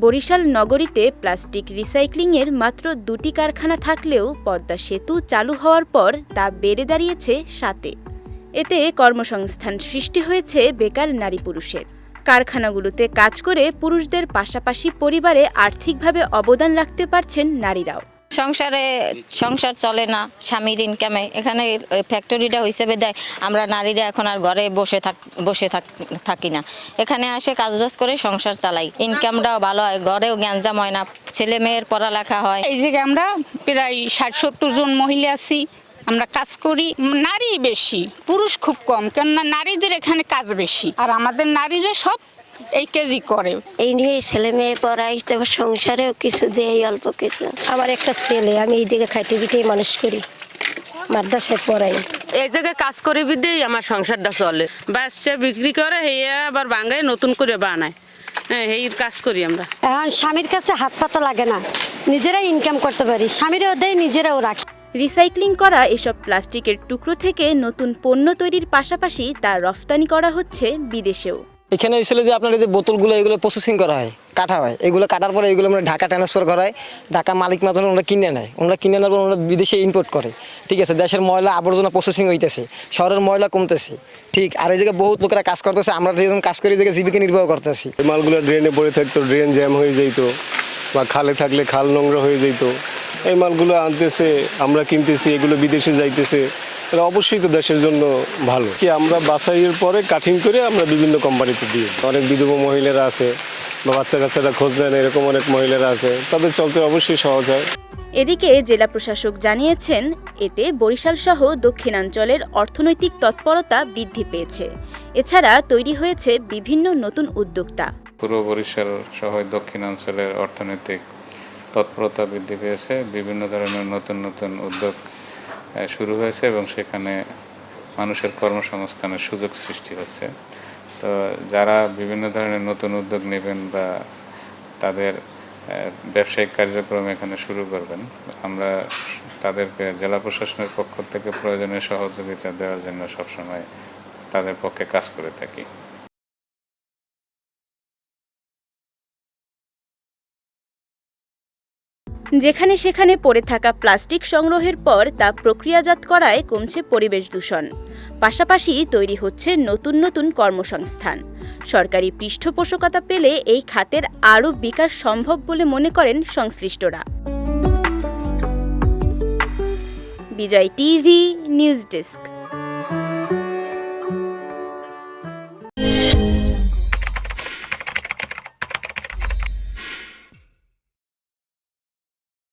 বরিশাল নগরীতে প্লাস্টিক রিসাইক্লিংয়ের মাত্র দুটি কারখানা থাকলেও পদ্মা সেতু চালু হওয়ার পর তা বেড়ে দাঁড়িয়েছে সাতে। এতে কর্মসংস্থান সৃষ্টি হয়েছে বেকার নারী পুরুষের। কারখানাগুলোতে কাজ করে পুরুষদের পাশাপাশি পরিবারে আর্থিকভাবে অবদান রাখতে পারছেন নারীরাও। সংসারে সংসার চলে না, স্বামীর ইনকামে এখানে ফ্যাক্টরিটা হিসেবে দেয়, আমরা নারীরা এখন আর ঘরে বসে থাক বসে থাক না। এখানে আসে কাজবাজ করে সংসার চালাই। ইনকামটাও ভালো হয়, ঘরেও গ্যাঞ্জাম হয় না, ছেলে মেয়ের পড়ালেখা হয়। এই জায়গায় আমরা প্রায় ষাট সত্তর জন মহিলা আছি, আমরা কাজ করি, নারী বেশি, পুরুষ খুব কম, কেননা নারীদের এখানে কাজ বেশি। আর আমাদের নারীরা সব এই কেজি করে। এই নিয়ে ছেলে মেয়ে পড়াই তারপর সংসারেও কিছু দেয় অল্প কিছু। আমার একটা ছেলে আমি এই দিকে খাইতে পিটে মানুষ করি মাদ্রাসায় পড়াই। এই জায়গায় কাজ করে বিদেই আমার সংসারটা চলে। বাচ্চা বিক্রি করে হেয়া আবার বাঙ্গায় নতুন করে বানায়। হ্যাঁ এই কাজ করি আমরা। এখন স্বামীর কাছে হাত পাতা লাগে না নিজেরাই ইনকাম করতে পারি স্বামীরও দেয় নিজেরাও রাখি। রিসাইক্লিং করা এসব প্লাস্টিকের টুকরো থেকে নতুন পণ্য তৈরির পাশাপাশি তা রফতানি করা হচ্ছে বিদেশেও। এখানে হয়েছিল যে আপনার এই যে বোতলগুলো, এগুলো প্রসেসিং করা হয়, কাটা হয়। এগুলো কাটার পরে এগুলো আমরা ঢাকা ট্রান্সফার করা হয়। ঢাকা মালিক মাজন ওরা কিনে নেয়। ওরা কিনে নেওয়ার পর ওরা বিদেশে ইম্পোর্ট করে। ঠিক আছে, দেশের ময়লা আবর্জনা প্রসেসিং হইতেছে। শহরের ময়লা কমতেছে। ঠিক, আর এই জায়গায় বহুত লোকেরা কাজ করতেছে। আমরা যেরকম কাজ করি জায়গায় জীবিকা নির্বাহ করতেছি। এই মালগুলো ড্রেনে পড়ে থাকতো ড্রেন জ্যাম হয়ে যেত বা খালে থাকলে খাল নোংরা হয়ে যেত। এই মালগুলো আনতেছে, আমরা কিনতেছি, এগুলো বিদেশে যাইতেছে। এটা অবশ্যই তো দেশের জন্য ভালো। কি আমরা বাছাইয়ের পরে কাঠিং করে আমরা বিভিন্ন কোম্পানিতে দিই। অনেক বিধবা মহিলারা আছে বা বাচ্চা কাচ্চারা খোঁজ নেয় না এরকম অনেক মহিলারা আছে। তাদের চলতে অবশ্যই সহজ হয়। এদিকে জেলা প্রশাসক জানিয়েছেন এতে বরিশাল সহ দক্ষিণাঞ্চলের অর্থনৈতিক তৎপরতা বৃদ্ধি পেয়েছে। এছাড়া তৈরি হয়েছে বিভিন্ন নতুন উদ্যোক্তা। পূর্ব বরিশাল সহ দক্ষিণাঞ্চলের অর্থনৈতিক তৎপরতা বৃদ্ধি পেয়েছে। বিভিন্ন ধরনের নতুন নতুন উদ্যোগ শুরু হয়েছে এবং সেখানে মানুষের কর্মসংস্থানের সুযোগ সৃষ্টি হচ্ছে। তো যারা বিভিন্ন ধরনের নতুন উদ্যোগ নেবেন বা তাদের ব্যবসায়িক কার্যক্রম এখানে শুরু করবেন, আমরা তাদেরকে জেলা প্রশাসনের পক্ষ থেকে প্রয়োজনীয় সহযোগিতা দেওয়ার জন্য সবসময় তাদের পক্ষে কাজ করে থাকি। যেখানে সেখানে পড়ে থাকা প্লাস্টিক সংগ্রহের পর তা প্রক্রিয়াজাত করায় কমছে পরিবেশ দূষণ। পাশাপাশি তৈরি হচ্ছে নতুন নতুন কর্মসংস্থান। সরকারি পৃষ্ঠপোষকতা পেলে এই খাতের আরও বিকাশ সম্ভব বলে মনে করেন সংশ্লিষ্টরা। Bijoy TV, news desk.